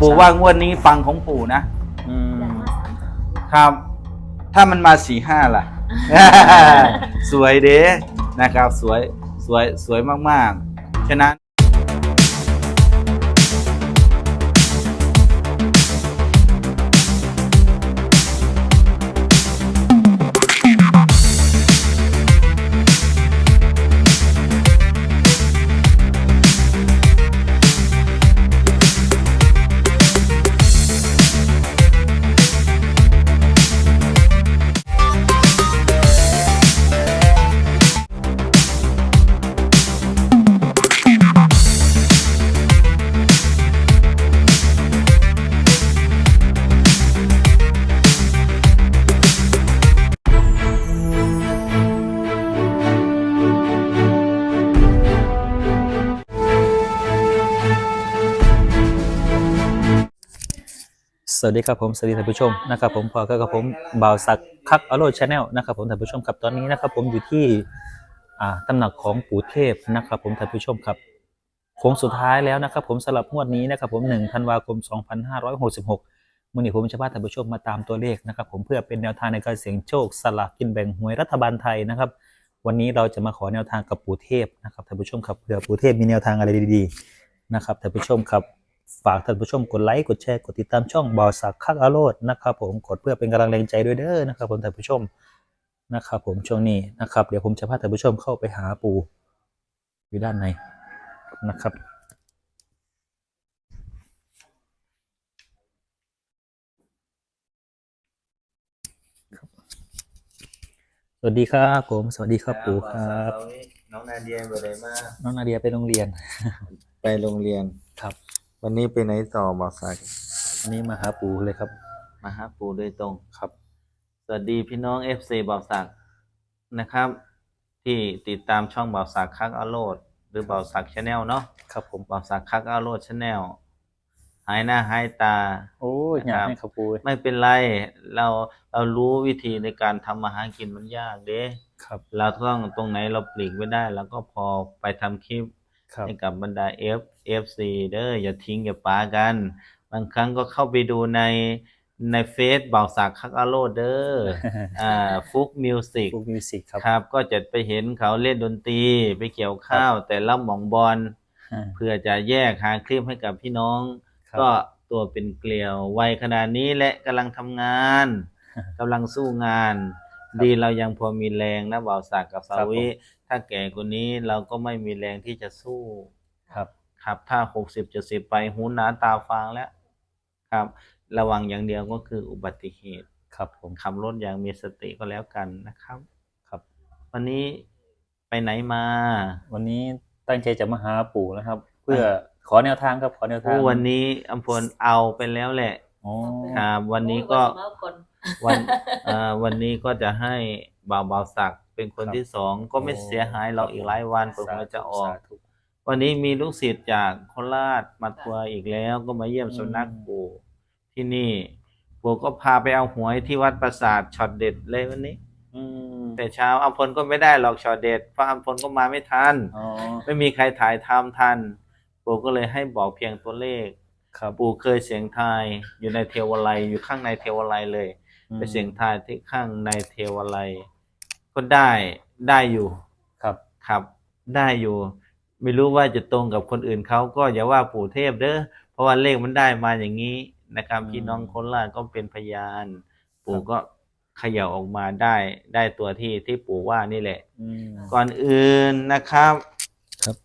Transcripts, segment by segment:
ปู่ว่างวดนี้ฟังของปู่นะอืมครับ ถ้ามันมาสี่ห้าล่ะ สวยเด้นะครับ สวยสวยสวยมากๆ ฉะนั้น สวัสดีครับผมสวัสดีท่านผู้ชมนะครับผมพอก็กับผมบ่าวศักคักอโรชาแนลนะครับผมท่านผู้ชมครับตอนนี้นะครับผมอยู่ที่อ่าตำหนักของปู่เทพนะครับผมท่านผู้ชมครับโค้งสุดท้ายแล้วนะครับผมสำหรับงวดนี้นะครับผม1ธันวาคม 2566มื่อนี้ผมจะพาท่านผู้ชมมาตามตัวเลขนะครับผมเพื่อเป็นแนวทางในการเสี่ยงโชคสลากกินแบ่งหวยรัฐบาลไทยนะครับ วันนี้เราจะมาขอแนวทางกับปู่เทพนะครับท่านผู้ชมครับเผื่อปู่เทพมีแนวทางอะไรดีๆนะครับท่านผู้ชมครับ ฝากท่านผู้ชมกดไลค์กดแชร์กดติดตามช่องบอสักคักอโรดนะครับผมกดเพื่อเป็นกำลังแรงใจด้วยเด้อนะครับผมท่านผู้ชมนะครับผมช่วงนี้นะครับ เดี๋ยวผมจะพาท่านผู้ชมเข้าไปหาปู่อยู่ด้านในนะครับสวัสดีครับผมสวัสดีครับปู่ครับ น้องนาเดียไปไหนมาน้องนาเดียไปโรงเรียน ไปโรงเรียนครับ วันนี้ไปไหนต่อบอกสักวันนี้มาหาปู่เลยครับ มาหาปู่โดยตรงครับ สวัสดีพี่น้อง FC บ่าวสักนะครับ ที่ติดตามช่องบ่าวสักคักอาโลดหรือบ่าวสักชาแนลเนาะครับผมบ่าวสักคักอาโลดชาแนลหายหน้าหายตา โอ้ยอยากให้ครับปู่ไม่เป็นไรเราเรารู้วิธีในการทำมาหากินมันยากเด้ครับ เราต้องตรงไหนเราปลีกไม่ได้เราก็พอไปทำคลิปครับ ให้กับบรรดา F FC เด้ออย่าทิ้งอย่าปากัน บางครั้งก็เข้าไปดูในในเฟซบ่าวสักคักอาโลเด้ออ่าฟุกมิวสิกฟุกมิวสิกครับครับ ก็จะไปเห็นเขาเล่นดนตรีไปเกี่ยวข้าว แต่ละหมองบอลอ่าเพื่อจะแยกหาคลิปให้กับพี่น้องครับก็ตัวเป็นเกลียววัยขนาดนี้และกำลังทำงานกำลังสู้งานครับดีเรายังพอมีแรงนะบ่าวสักกับสาครับวิผม ถ้าแก่กว่านี้เราก็ไม่มีแรงที่จะสู้ ครับ ครับ ถ้าหกสิบเจ็ดสิบไปหูหนาตาฟางแล้วครับ ระวังอย่างเดียวก็คืออุบัติเหตุ ครับผมขับรถอย่างมีสติก็แล้วกันนะครับ ครับ วันนี้ไปไหนมา วันนี้ตั้งใจจะมาหาปู่นะครับ เพื่อขอแนวทางครับขอแนวทางโอ้วันนี้อัมพลเอาไปแล้วแหละอ๋อครับวันนี้ก็โอ้ยว่าสิมาเอาคนวันเอ่อวันนี้ก็จะให้บ่าวบ่าวศักดิ์ เป็นคนที่สองก็ไม่เสียหายเราอีกหลายวันผมก็จะออกสาธุวันนี้มีลูกศิษย์จากโคราชมาทัวร์อีกแล้วก็มาเยี่ยมอืมสุนัขปู่ที่นี่ปู่ก็พาไปเอาหวยที่วัดปราสาทช็อตเด็ดเลยวันนี้อืมแต่เช้าอัมพลก็ไม่ได้หรอกช็อตเด็ดเพราะอัมพลก็มาไม่ทันอ๋อไม่มีใครถ่ายทำทันปู่ก็เลยให้บอกเพียงตัวเลขครับปู่เคยเสียงทายอยู่ในเทวไลยอยู่ข้างในเทวไลยเลยอืมไปเสียงทายที่ข้างในเทวไลย ก็ได้ได้อยู่ครับ ครับ ได้อยู่ ไม่รู้ว่าจะตรงกับคนอื่นเขาก็อย่าว่าปู่เทพเด้อเพราะว่าเลขมันได้มาอย่างนี้นะครับอืมพี่น้องโคนราชก็เป็นพยาน ปู่ครับ ก็เขย่าออกมาได้ได้ตัวที่ที่ปู่ว่านี่แหละ อืม ก่อนอื่นนะครับ ครับ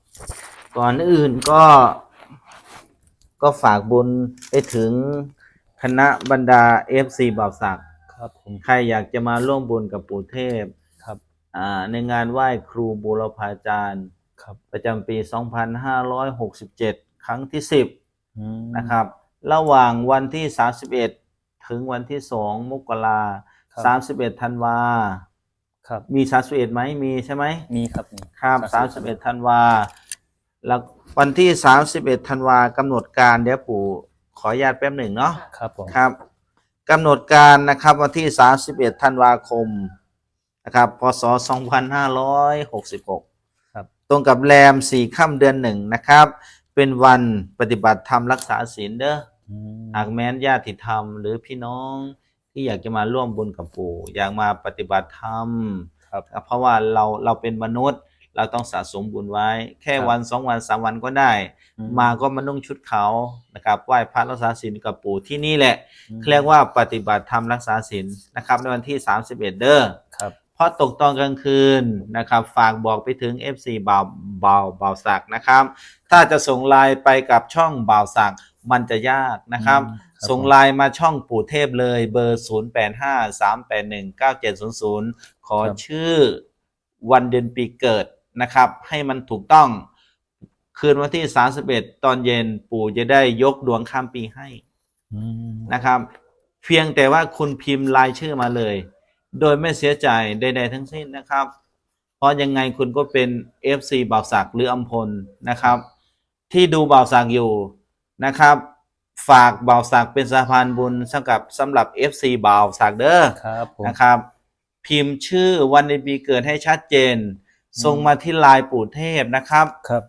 ก่อนอื่นก็ ก็ฝากบุญไปถึงคณะบรรดา FC บ่าวศักดิ์ครับผม ใครอยากจะมาร่วมบุญกับปู่เทพครับอ่า ในงานไหว้ครูบูรพาจารย์ครับประจำปี 2567 ครั้งที่อืม10 นะครับ ระหว่างวันที่ 31 ถึงวันที่ 2 มกราครับสามสิบเอ็ดธันวาครับ มี31ไหมมีใช่ไหมมีครับมีครับสามสิบ31ธันวา แล้ววันที่31ธันวากำหนดการเดี๋ยวปู่ขออนุญาตแป๊บหนึ่งเนาะครับผมครับกำหนดการนะครับวันที่31ธันวาคม นะครับพศ 2566 ครับ ตรงกับแรมสี่ค่ำเดือนหนึ่งนะครับ เป็นวันปฏิบัติธรรมรักษาศีลเด้ออืมหากแม้นญาติธรรม หรือพี่น้องที่อยากจะมาร่วมบุญกับปู่อยากมาปฏิบัติธรรม ครับ เพราะว่าเราเราเป็นมนุษย์ เราต้องสะสมบุญไว้ แค่ครับวันสองวันสามวันก็ได้ อืมาก็มานุ่งชุดขาวนะครับไหว้พระรักษาศีลกับปู่ที่นี่แหละอืมเรียกว่าปฏิบัติธรรมรักษาศีลนะครับในวันที่ 31 เด้อ ครับเพราะตกตอนกลางคืนนะครับ ฝากบอกไปถึง FC บ่าวบ่าวบ่าวศักดิ์นะครับ ถ้าจะส่งไลน์ไปกับช่องบ่าวศักดิ์มันจะยากนะครับอืมครับ ส่งไลน์มาช่องปู่เทพเลยเบอร์ 0853819700 ขอครับชื่อวันเดือนปีเกิดนะครับ ให้มันถูกต้องคืนวันที่ 31 ตอนเย็นปู่จะได้ยกดวงข้ามปีให้อืมนะครับ เพียงแต่ว่าคุณพิมพ์รายชื่อมาเลย โดยไม่เสียใจใดๆทั้งสิ้นนะครับ เพราะยังไงคุณก็เป็น FC บ่าวศักดิ์หรืออัมพลนะครับ ที่ดูบ่าวศักดิ์อยู่นะครับ ฝากบ่าวศักดิ์เป็นสะพานบุญสำหรับสำหรับ FC บ่าวศักดิ์เด้อครับผมนะครับ พิมพ์ชื่อวันในปีเกิดให้ชัดเจนส่งมาที่ไลน์ปู่เทพนะครับ ครับ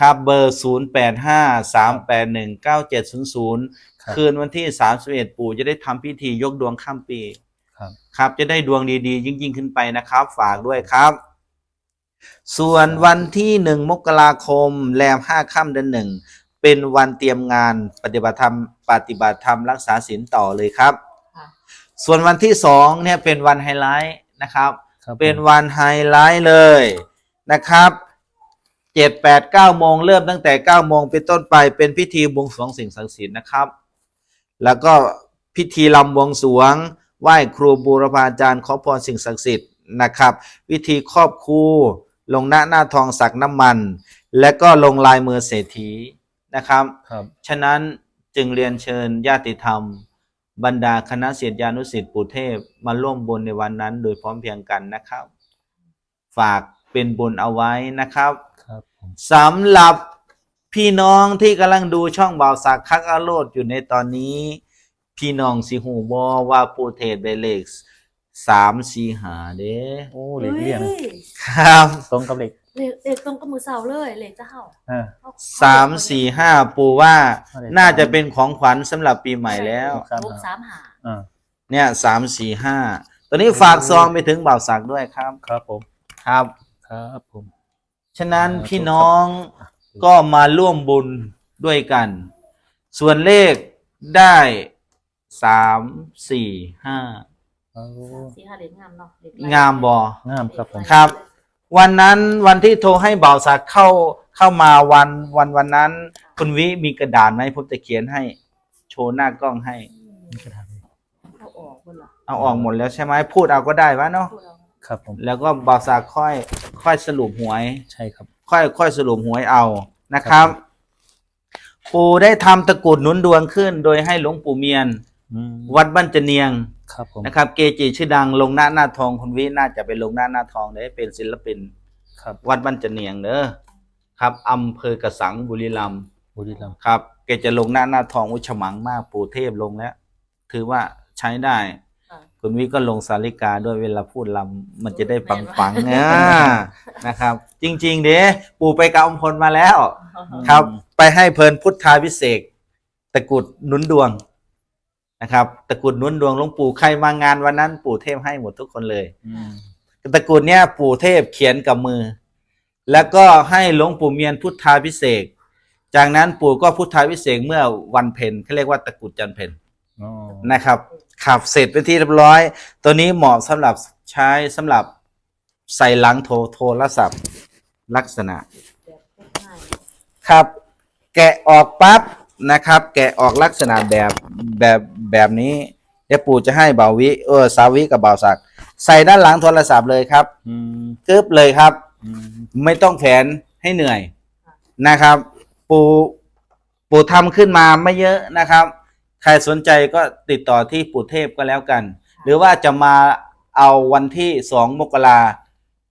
ครับเบอร์ 0 8 5 3 8 1 9 7 0 0ครับคืนวันที่ 31 ปู่จะได้ทำพิธียกดวงข้ามปี ครับครับ จะได้ดวงดีๆ ยิ่งๆ ขึ้นไปนะครับ ฝากด้วยครับ ส่วนวันที่หนึ่งมกราคมแรมห้าค่ำเดือนหนึ่งเป็นวันเตรียมงานปฏิบัติธรรมปฏิบัติธรรมรักษาศีลต่อเลยครับค่ะส่วนวันที่สองเนี่ยเป็นวันไฮไลท์นะครับครับผมเป็นวันไฮไลท์เลยนะครับเจ็ดแปดเก้าโมงเริ่มตั้งแต่เก้าโมงเป็นต้นไปเป็นพิธีบวงสรวงสิ่งศักดิ์สิทธิ์นะครับ แล้วก็พิธีลำบวงสรวง ไหว้ครูบูรพาจารย์ขอพรสิ่งศักดิ์สิทธิ์นะครับ วิธีครอบครูลงหน้าหน้าทองสักน้ำมัน และก็ลงลายมือเศรษฐีนะครับครับ ฉะนั้นจึงเรียนเชิญญาติธรรม บรรดาคณะศิษยานุศิษย์ปู่เทพมาร่วมบุญในวันนั้น โดยพร้อมเพรียงกันนะครับ ฝากเป็นบุญเอาไว้นะครับครับผมสำหรับพี่น้องที่กำลังดูช่องบ่าวสักคักอาโลดอยู่ในตอนนี้ พี่น้องสิหูบอว่าปู่เทพได้เลขสามสี่หาเด้โอ้เหล็กเลี่ยงฮ้ครับตรงกับเหล็กเหล็กเหล็กตรงกับมือเสาเลยเหล็กจะเห่าอ่าเอสามสี่ห้าปู่ว่าอะไรน่าจะเป็นของขวัญสำหรับปีใหม่แล้วครับลบสามหาอ่าเนี่ยสามสี่ห้าตอนนี้ฝากซองไปถึงบ่าวสักด้วยครับ ครับผมครับครับผม ฉะนั้นอ่าพี่น้องก็มาร่วมบุญด้วยกัน ส่วนเลขได้ สามสี่ห้าโอ้สีหาเหล็กงามเนาะเหล็กงามบอ งามครับผม ครับ วันนั้นวันที่โทรให้บ่าวสักเข้าเข้ามาวันวันวันนั้น คุณวิมีกระดาษไหมผมจะเขียนให้ โชว์หน้ากล้องให้ นี่กระดาษเอาออกบนเหรอเอาออกหมดแล้วใช่ไหมพูดเอาก็ได้วะเนาะพูดเอาครับผม แล้วก็บ่าวสักค่อย ค่อยสรุปหวย ใช่ครับ ค่อยค่อยสรุปหวยเอานะครับ ปู่ได้ทำตะกรุดหนุนดวงขึ้น โดยให้หลวงปู่เมียนอืม วัดบ้านจะเนียงครับผมนะครับ เกจิชื่อดังลงหน้าหน้าทองคุณวิน่าจะไปลงหน้าหน้าทองได้เป็นศิลปินครับ วัดบ้านจะเนียงเด้อครับอำเภอกระสังบุรีรัมย์บุรีรัมย์ครับแกจะลงหน้าหน้าทองอุยฉมังมากปู่เทพลงแล้วถือว่าใช้ได้ค่ะคุณวิก็ลงสาริกาด้วยเวลาพูดลำมันจะได้ปังปังๆเนี่ยนะครับ จริง ๆ เด้ปู่ไปกับอมพลมาแล้ว ครับ ไปให้เพลินพุทธาพิเศษกตะกรุดหนุนดวง นะครับตะกรุดหนุนดวงหลวงปู่ใครมางานวันนั้นปู่เทพให้หมดทุกคนเลยอืมตะกรุดเนี่ยปู่เทพเขียนกับมือ แล้วก็ให้หลวงปู่เมียนพุทธาพิเศษกจากนั้นปู่ก็พุทธาพิเศษกเมื่อวันเพ็ญเขาเรียกว่าตะกรุดจันทร์เพ็ญอ๋อนะครับขับเสร็จเป็นที่เรียบร้อย ตัวนี้เหมาะสำหรับใช้สำหรับใส่หลังโทรโทรศัพท์ลักษณะแบบง่ายครับ แกะออกปั๊บ นะครับ แกะออกลักษณะแบบแบบแบบนี้เดี๋ยวปู่จะให้บ่าววิเออสาวิกับบ่าวศักดิ์ใส่ด้านหลังโทรศัพท์เลยครับอืมกึบเลยครับ อืมไม่ต้องแผนให้เหนื่อยนะครับ ปู่ปู่ทำขึ้นมาไม่เยอะนะครับ ใครสนใจก็ติดต่อที่ปู่เทพก็แล้วกัน หรือว่าจะมาเอาวันที่สองมกรา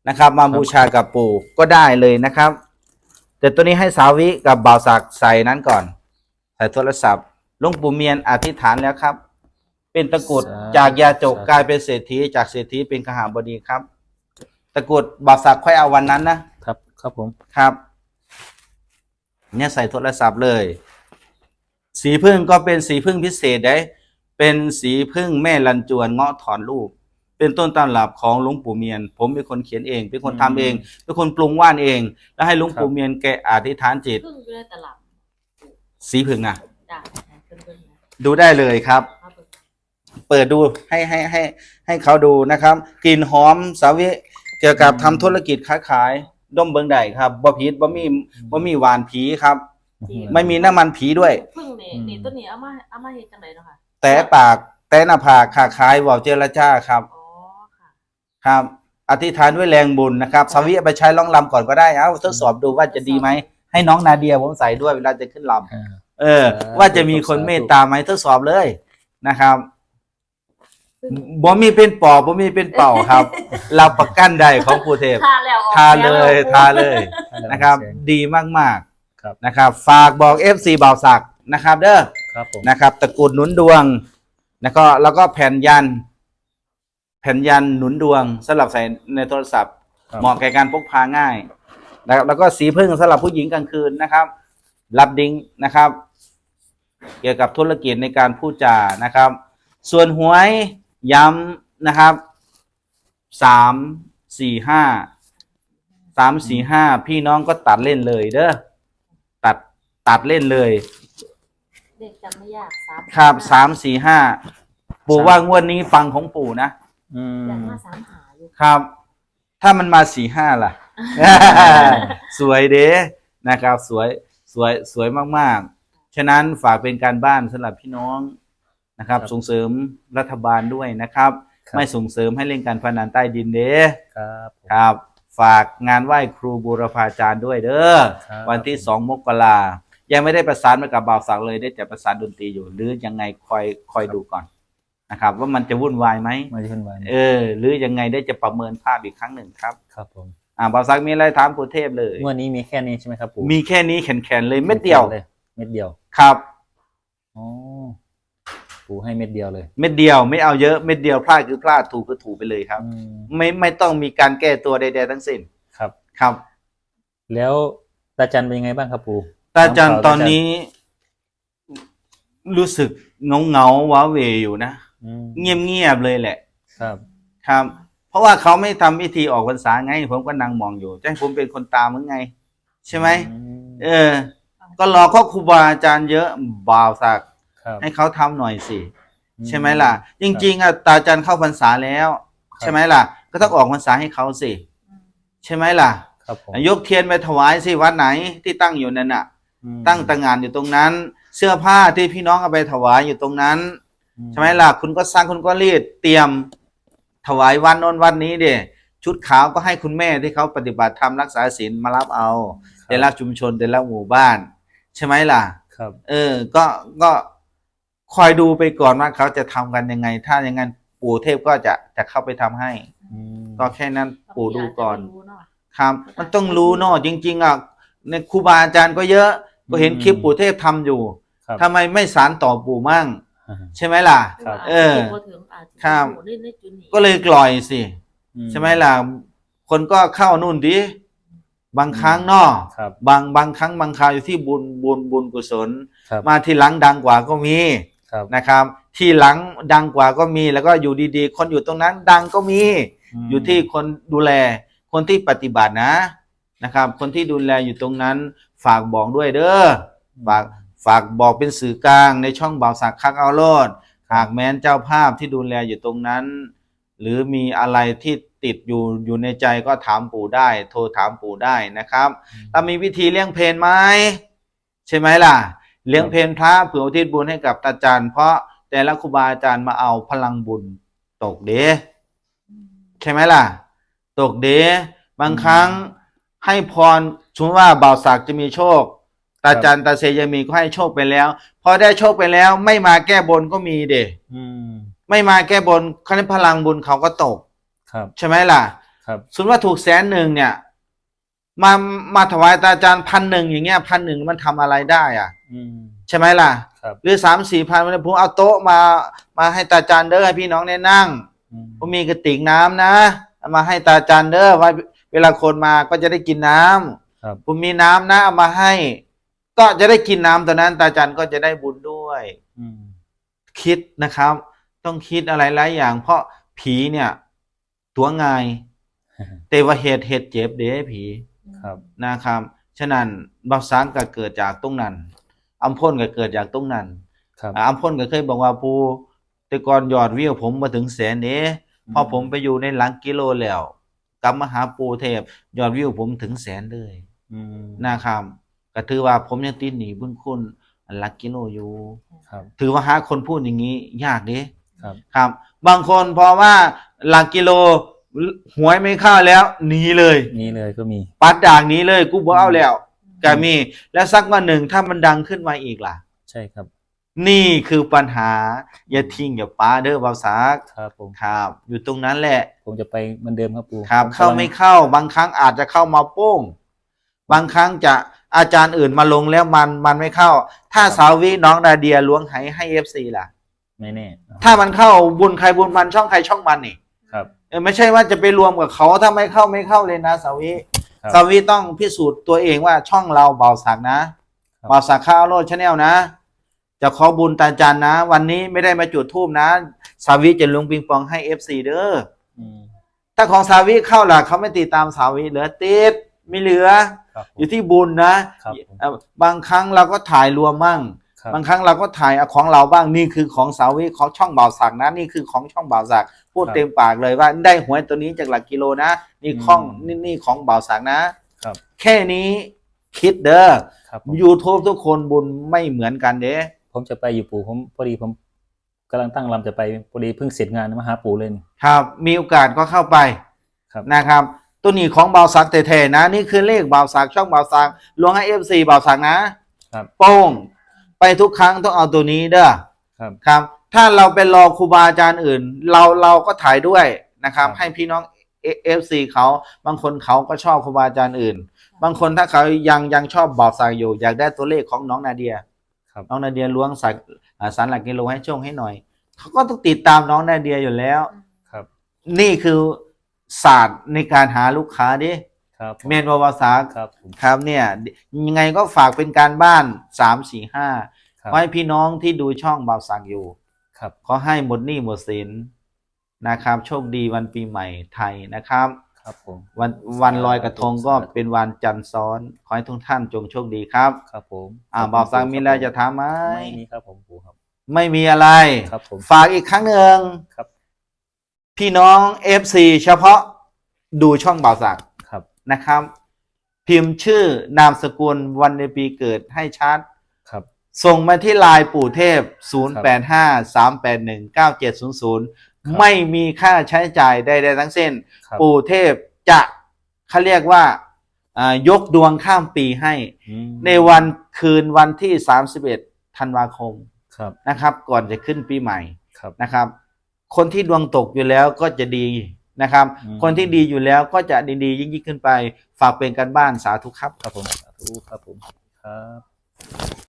นะครับ มาบูชากับปู่ก็ได้เลยนะครับ แต่ตัวนี้ให้สาวิกับบ่าวศักดิ์ใส่นั้นก่อน ใส่โทรศัพท์หลวงปู่เมียนอธิษฐานแล้วครับ เป็นตะกรุดจากยาจกกลายเป็นเศรษฐีจากเศรษฐีเป็นขหาบดีครับ ตะกรุดบ่าวศักดิ์ค่อยเอาวันนั้นนะครับ ครับผมครับเนี่ยใส่โทรศัพท์เลย สีพึ่งก็เป็นสีพึ่งพิเศษได้ เป็นสีพึ่งแม่ลันจวนเงาะถอนรูป เป็นต้นตำรับของหลวงปู่เมียน ผมเป็นคนเขียนเอง เป็นคนทำเอง เป็นคนปรุงว่านเอง แล้วให้หลวงปู่เมียนแกอธิษฐานจิตเพิ่งอยู่ในตลาด สีพึ่งอะจ้ะเพิ่นเพิ่นนะดูได้เลยครับเอาเพิ่นเปิดดูให้ให้ให้ให้เขาดูนะครับ กลิ่นหอมสาวิเกี่ยวกับทำธุรกิจค้าขายด้มเบิงใดครับบ่ผิดบ่มีบ่มีหวานผีครับ ไม่มีน้ำมันผีด้วย เพิ่งนี่อืมนี่ต้นนี้เอามาเอามาเฮ็ดจังไดเนาะค่ะแต่ปากแต่หน้าผากขาขายเว่าเจรจาครับอ๋อค่ะครับ อธิษฐานด้วยแรงบุญนะครับ สาวิเอาไปใช้ร้องลำก่อนก็ได้ เอาทดสอบดูว่าจะดีไหม ให้น้องนาเดียผมใส่ด้วยเวลาจะขึ้นลำอ่าเออสาธุว่าจะมีคนเมตตาไหมทดสอบเลยนะครับบ่มีเป็นปอบบ่มีเป็นเป่าครับ เราประกันได้ของปู่เทพทาแล้วออกทาเลยทาเลยให้เรานะครับเชิญดีมากครับๆนะครับ ฝากบอก FC บ่าวศักดิ์นะครับ เด้อครับผมนะครับตระกูลหนุนดวงแล้วก็แล้วก็แผ่นยัน แผ่นยันหนุนดวงสำหรับใส่ในโทรศัพท์ครับเหมาะแก่การพกพาง่าย นะครับแล้วก็สีพึ่งสำหรับผู้หญิงกลางคืนนะครับ รับดิ้งนะครับ เกี่ยวกับธุรกิจในการพูดจานะครับ ส่วนหวยย้ำนะครับสามสี่ห้าสามสี่ห้าพี่น้องก็ตัดเล่นเลยเด้อตัดตัดเล่นเลยเด็กจำไม่ยากสามครับสามสี่ห้าปู่ว่างวดนี้ฟังของปู่นะอือยากมมาสามหาอยู่ ครับ ถ้ามันมาสี่ห้าล่ะ สวยเด้นะครับ สวยสวยสวยมากๆ ฉะนั้นฝากเป็นการบ้านสำหรับพี่น้องนะครับ ส่งเสริมรัฐบาลด้วยนะครับครับไม่ส่งเสริมให้เล่นการพนันใต้ดินเด้ครับผมครับ ฝากงานไหว้ครูบูรพาจารย์ด้วยเด้อครับวันที่สองมกรายังไม่ได้ประสานมากับบ่าวสักเลยได้แต่ประสานดนตรีอยู่ หรือยังไงคอยคอยดูก่อนนะครับ ว่ามันจะวุ่นวายไหมมาที่คุณวันเออ หรือยังไงได้จะประเมินภาพอีกครั้งหนึ่งครับ ครับผม อ่าบ่าวสักมีอะไรถามปู่เทพเลยงวดนี้มีแค่นี้ใช่ไหมครับปู่มีแค่นี้แขนๆเลยเม็ดเดียวเลยเม็ดเดียวครับอ๋อปู่ให้เม็ดเดียวเลย เม็ดเดียวไม่เอาเยอะเม็ดเดียวพลาดคือพลาดถูกคือถูกไปเลยครับอืมไม่ไม่ต้องมีการแก้ตัวใดๆทั้งสิ้นครับครับ แล้วตาจันเป็นยังไงบ้างครับปู่ตาจันน้องเขาตอนนี้ รู้สึกเงาเงาๆว้าเหวอยู่นะอืมเงียบเงียบๆเลยแหละ ครับ ครับ เพราะว่าเขาไม่ทำพิธีออกพรรษาไง ผมก็นั่งมองอยู่จะให้ผมเป็นคนตามมึงไง ใช่ไหมอืมเออ ก็รอก็ครูบาอาจารย์เยอะบ่าวสักครับให้เขาทำหน่อยสิอืใช่ไหมล่ะ จริง ๆอะตาจันเข้าพรรษาแล้ว ใช่ไหมล่ะ ก็ต้องออกพรรษาให้เขาสิอืมใช่ไหมล่ะครับผมยกเทียนไปถวายสิวัดไหนที่ตั้งอยู่นั่นน่ะอืมตั้งตางานอยู่ตรงนั้น เสื้อผ้าที่พี่น้องเอาไปถวายอยู่ตรงนั้นอืใช่ไหมล่ะคุณก็สร้างคุณก็รีดเตรียม ถวายวันโน้นวันนี้เดชุดขาวก็ให้คุณแม่ที่เขาปฏิบัติธรรมรักษาศีลมารับเอาแต่ละชุมชนแต่ละหมู่บ้าน ใช่ไหมล่ะ ครับ เออ ก็ก็คอยดูไปก่อนว่าเขาจะทำกันยังไง ถ้าอย่างนั้นปู่เทพก็จะจะเข้าไปทำให้อืมก็แค่นั้นปู่ดูก่อนบางทีาจจะไม่รู้เนาะครับ มันต้องรู้เนาะจริง ๆอะในครูบาอาจารย์ก็เยอะ ก็เห็นคลิปปู่เทพทำอยู่ครับทำไมไม่สารต่อปู่มั่งอ่าฮะ ใช่ไหมล่ะ ครับ เอออาจจะบ่ถึงอาจจะครับบ่ได้ในจุดนี้ก็เลยกล่อยสิอืใช่ไหมล่ะ คนก็เข้านู่นดิบางครั้งเนาะครับบางบางครั้งบางคราวอยู่ที่บุญบุญบุญกุศลครับมาทีหลังดังกว่าก็มีครับนะครับ ทีหลังดังกว่าก็มีแล้วก็อยู่ดีๆ คนอยู่ตรงนั้นดังก็มีมอยู่ที่คนดูแล คนที่ปฏิบัตินะนะครับ คนที่ดูแลอยู่ตรงนั้น ฝากบอกด้วยเด้อฝาก ฝากบอกเป็นสื่อกลางในช่องบ่าวสักคักเอาโลดหากแม้นเจ้าภาพที่ดูแลอยู่ตรงนั้น หรือมีอะไรที่ติดอยู่อยู่ในใจก็ถามปู่ได้ โทรถามปู่ได้นะครับถ้ามีวิธีเลี้ยงเพลนไหมใช่ไหมล่ะ เลี้ยงเพลนพระเผื่ออุทิศบุญให้กับตาจันเพราะแต่ละครูบาอาจารย์มาเอาพลังบุญตกเด้ใช่ไหมล่ะ ตกเดบางครั้งให้พรสมมติว่าบ่าวศักดิ์จะมีโชค ตาจันตาเซยามีก็ให้โชคไปแล้ว พอได้โชคไปแล้วไม่มาแก้บนก็มีเดอืมไม่มาแก้บนคะแนนพลังบุญเขาก็ตก ครับ ใช่ไหมล่ะ ครับสมมติว่าถูกแสนหนึ่งเนี่ย มามาถวายตาจันพันหนึ่งอย่างเงี้ยพันหนึ่งมันทำอะไรได้ อะ อืมใช่ไหมล่ะ ครับ หรือสามสี่พันวันนี้ผมเอาโต๊ะมา มาให้ตาจันเด้อให้พี่น้องได้นั่งอืมผมมีกระติกน้ำนะเอามาให้ตาจันเด้อไว้เวลาคนมาก็จะได้กินน้ำครับผมมีน้ำนะเอามาให้ กก็จะได้กินน้ำตอนนั้น ตาจันก็จะได้บุญด้วย อืม คิดนะครับ ต้องคิดอะไรหลายอย่าง เพราะผีเนี่ย ตัวง่ายแต่ว่าเหตุเหตุเจ็บเด้ผีครับ นะครับ ฉะนั้นบาสังก็เกิดจากตรงนั้นอัมพลก็เกิดจากตรงนั้นครับ อ่าอัมพลก็เคยบอกว่าปูแต่ก่อนยอดวิวผมมาถึงแสนเด้พอผมไปอยู่ในหลังกิโลแล้วกลับมาหาปูเทพ ยอดวิวผมถึงแสนเลยอืมนะครับ ก็ถือว่าผมยังติดหนีบุญคุณอันหลักกิโลอยู่ ครับ ถือว่าหาคนพูดอย่างนี้ ยากเด้ครับ ครับ บางคนเพราะว่าหลักกิโลหวยไม่เข้าแล้วหนีเลยนี่เลยก็มี ปัดด่างหนี้เลยกูบ่เอาแล้วก็มี แล้วสักวันหนึ่งถ้ามันดังขึ้นมาอีกล่ะ ใช่ครับ นี่คือปัญหา อย่าทิ้งอย่าป้าเด้อเบาซักครับผม ครับ อยู่ตรงนั้นแหละ ผมจะไปเหมือนเดิมครับปู่ครับผเข้ากำลังไม่เข้าบางครั้งอาจจะเข้ามาโป้ง บางครั้งจะ อาจารย์อื่นมาลงแล้วมันมันไม่เข้า ถ้าสาวิน้องนาเดียล้วงไหให้เอฟซีล่ะ ไม่แน่ ถ้ามันเข้าบุญใครบุญมันช่องใครช่องมันนี่ครับเออไม่ใช่ว่าจะไปรวมกับเขาถ้าไม่เข้าไม่เข้าเลยนะสาวิครับสาวิต้องพิสูจน์ตัวเองว่าช่องเราเบาสักนะครับเบาสักข้าวโลดชาแนลนะจะขอบุญตาจันนะ วันนี้ไม่ได้มาจุดทูบนะ สาวิจะลงปิงปองให้เอฟซีเด้ออืมถ้าของสาวิเข้าล่ะเขาไม่ติดตามสาวิเหลือติดไม่เหลือ ครับผอมยู่ที่บุญนะครับผมเอ่อบางครั้งเราก็ถ่ายรวมมั่ง ครับ บางครั้งเราก็ถ่ายเอาของเราบ้างนี่คือของสาวิของช่องบ่าวสักนะนี่คือของช่องบ่าวสักพูดครับเต็มปากเลยว่าได้หวยตัวนี้จากหลักกิโลนะ นี่ของอืมนี่นี่ของบ่าวสักนะครับ แค่นี้คิดเด้อ ครับผม YouTube ทุกคนบุญไม่เหมือนกันเด้ผมจะไปอยู่ปู่ผมพอดีผมกำลังตั้งลำจะไปพอดีเพิ่งเสร็จงานมาหาปู่เลยนี่ ครับ มีโอกาสก็เข้าไปครับ นะครับ ตัวนี้ของบ่าวสักแท้ๆนะ นี่คือเลขบ่าวสักช่องบ่าวสักลวงให้ FC บ่าวสักนะครับ โป้งไปทุกครั้งต้องเอาตัวนี้เด้อครับ ครับ ถ้าเราไปรอครูบาอาจารย์อื่น เราเราก็ถ่ายด้วยนะครับ ครับ ให้พี่น้องเอฟซีเขาบางคนเขาก็ชอบครูบาอาจารย์อื่น บางคนถ้าเขายังยังชอบบอกสักอยู่อยากได้ตัวเลขของน้องนาเดีย ครับ น้องนาเดียล้วงสักอ่าสารหลักกิโลให้ช่วงให้หน่อย เขาก็ต้องติดตามน้องนาเดียอยู่แล้ว ครับ นี่คือ ศาสตร์ในการหาลูกค้าดิครับเมนวาวาสาครับผมครับเนี่ยยังไงก็ฝากเป็นการบ้านสามสี่ห้าครับขอให้พี่น้องที่ดูช่องบ่าวสักอยู่ ครับขอให้หมดหนี้หมดสินนะครับ โชคดีวันปีใหม่ไทยนะครับ ครับผมวันวันลอยกระทงก็เป็นวันจันทร์ซ้อน ขอให้ทุกท่านจงโชคดีครับ ครับผมอ่าบอกสังมีอะไรจะถามไหมไม่มีครับผมปู่ครับ ไม่มีอะไรครับผมฝากอีกครั้งหนึ่งครับ พี่น้อง FC เฉพาะดูช่องบ่าวสักครับนะครับ พิมพ์ชื่อนามสกุลวันในปีเกิดให้ชัด ครับ ส่งมาที่ไลน์ปู่เทพ 0853819700 ไม่มีค่าใช้จ่ายใดๆทั้งสิ้น ครับ ปู่เทพจะเขาเรียกว่าอ่ายกดวงข้ามปีให้ อืมในวันคืนวันที่ 31 ธันวาคมครับนะครับ ก่อนจะขึ้นปีใหม่ครับนะครับ คนที่ดวงตกอยู่แล้วก็จะดีนะครับ อืม คนที่ดีอยู่แล้วก็จะดีๆ ยิ่งๆขึ้นไป ฝากเป็นกันบ้านสาธุครับ ครับผมสาธุครับผมครับ